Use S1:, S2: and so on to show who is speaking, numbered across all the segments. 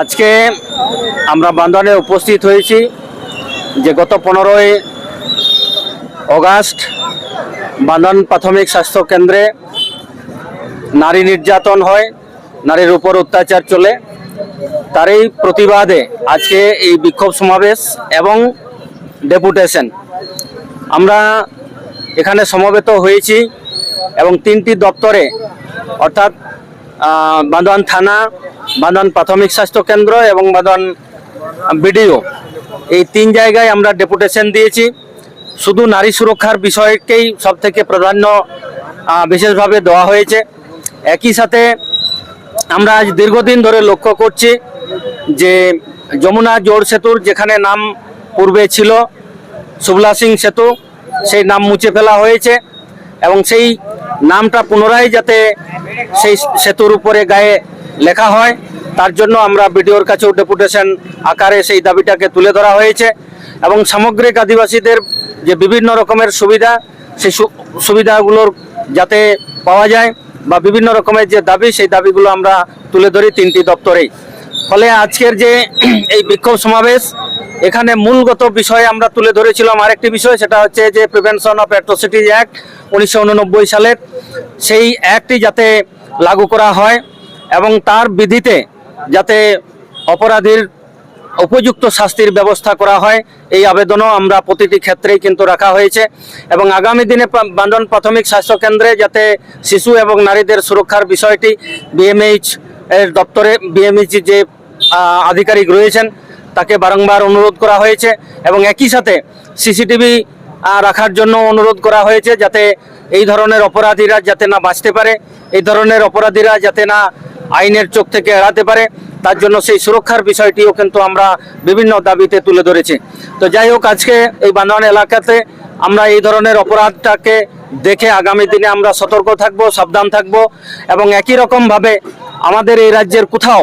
S1: আজকে আমরা বান্দনে উপস্থিত হয়েছি যে গত পনেরোই অগাস্ট বান্দন প্রাথমিক স্বাস্থ্য কেন্দ্রে নারী নির্যাতন হয় নারীর উপর অত্যাচার চলে। তারই প্রতিবাদে আজকে এই বিক্ষোভ সমাবেশ এবং ডেপুটেশন। আমরা এখানে সমবেত হয়েছি এবং তিনটি দপ্তরে অর্থাৎ আহ, বান্দোয়ান থানা বান্দোয়ান প্রাথমিক স্বাস্থ্য কেন্দ্র এবং বান্দোয়ান বিডিও। এই তিন জায়গায় আমরা ডেপুটেশন দিয়েছি। শুধু নারী সুরক্ষার বিষয়কেই সব থেকে প্রাধান্য বিশেষভাবে দেওয়া হয়েছে। একই সাথে আমরা আজ দীর্ঘদিন ধরে লক্ষ্য করছি যে যমুনা জোর সেতুর যেখানে নাম পূর্বে ছিল শুভলা সিং সেতু, সেই নাম মুছে ফেলা হয়েছে এবং সেই নামটা পুনরায় যাতে সেই সেতুর উপরে গায়ে লেখা হয়। তার জন্য আমরা বিডিওর কাছেও ডেপুটেশন আকারে সেই দাবিটাকে তুলে ধরা হয়েছে এবং সামগ্রিক আদিবাসীদের যে বিভিন্ন রকমের সুবিধা, সেই সুবিধাগুলোর যাতে পাওয়া যায় বা বিভিন্ন রকমের যে দাবি, সেই দাবিগুলো আমরা তুলে ধরি তিনটি দপ্তরেই। ফলে আজকের যে এই বিক্ষোভ সমাবেশ, এখানে মূলগত বিষয়ে আমরা তুলে ধরেছিলাম আরেকটি বিষয়, সেটা হচ্ছে যে প্রিভেনশন অফ অ্যাট্রোসিটিজ অ্যাক্ট উনিশশো উননব্বই সালের। সেই অ্যাক্টটি যাতে লাগু করা হয় এবং তার বিধিতে যাতে অপরাধীর উপযুক্ত শাস্তির ব্যবস্থা করা হয়, এই আবেদনও আমরা প্রতিটি ক্ষেত্রেই কিন্তু রাখা হয়েছে। এবং আগামী দিনে বান্দন প্রাথমিক স্বাস্থ্য কেন্দ্রে যাতে শিশু এবং নারীদের সুরক্ষার বিষয়টি বিএমএইচ এর দপ্তরে বিএমএইচ যে আধিকারিক রয়েছেন, তাকে বারংবার অনুরোধ করা হয়েছে। এবং একই সাথে সিসিটিভি রাখার জন্য অনুরোধ করা হয়েছে যাতে এই ধরনের অপরাধীরা যাতে না বাঁচতে পারে, এই ধরনের অপরাধীরা যাতে না আইনের চোখ থেকে এড়াতে পারে, তার জন্য সেই সুরক্ষার বিষয়টিও কিন্তু আমরা বিভিন্ন দাবিতে তুলে ধরেছি। তো যাই হোক, আজকে এই বান্দোয়ান এলাকাতে আমরা এই ধরনের অপরাধটাকে দেখে আগামী দিনে আমরা সতর্ক থাকব, সাবধান থাকব এবং একই রকমভাবে আমাদের এই রাজ্যের কোথাও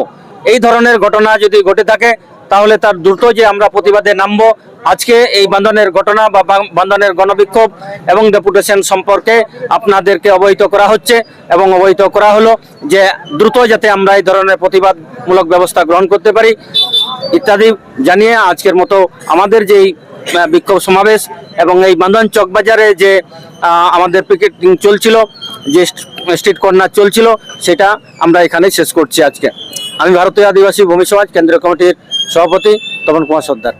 S1: এই ধরনের ঘটনা যদি ঘটে থাকে তাহলে তার দ্রুত যে আমরা প্রতিবাদে নামবো আজকে এই বান্ধনের ঘটনা বা বান্ধনের গণবিক্ষোভ এবং ডেপুটেশন সম্পর্কে আপনাদেরকে অবহিত করা হচ্ছে এবং অবহিত করা হলো যে দ্রুত যাতে আমরা এই ধরনের প্রতিবাদমূলক ব্যবস্থা গ্রহণ করতে পারি ইত্যাদি জানিয়ে আজকের মতো আমাদের আহ, বিক্ষোভ সমাবেশ এবং এই বান্ধন চকবাজারে যে আমাদের পিকেটিং চলছিল যে স্ট্রিট কর্নার চলছিল সেটা আমরা এখানে শেষ করছি আজকে। আমি ভারতীয় আদিবাসী ভূমি সমাজ কেন্দ্রীয় কমিটির সভাপতি তপন কুমার সর্দার।